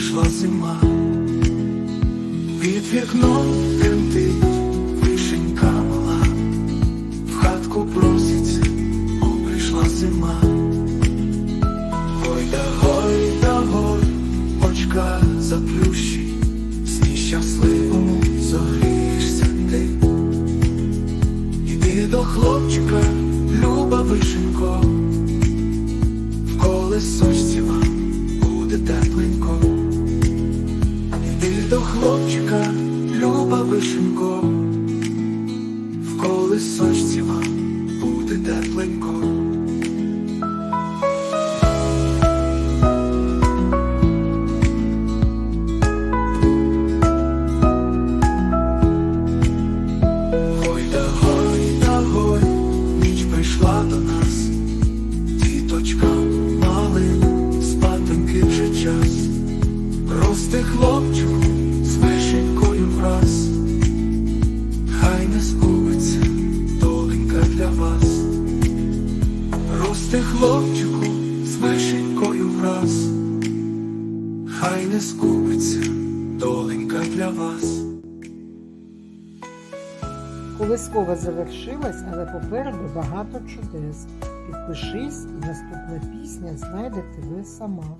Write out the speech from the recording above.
прийшла зима, під вікном тремтить очка заплющи, сні щасливому зогрієшся ти. Іди до хлопчика, люба вишенько, в колесочці вам буде тепленько. Іди до хлопчика, люба вишенько, в колесочці росте хлопчику з вишенькою враз, хай не згубиться доленька для вас, росте хлопчику з вишенькою враз, хай не згубиться доленька для вас. Колискова завершилась, але попереду багато чудес. Підпишись, і наступна пісня знайде тебе сама.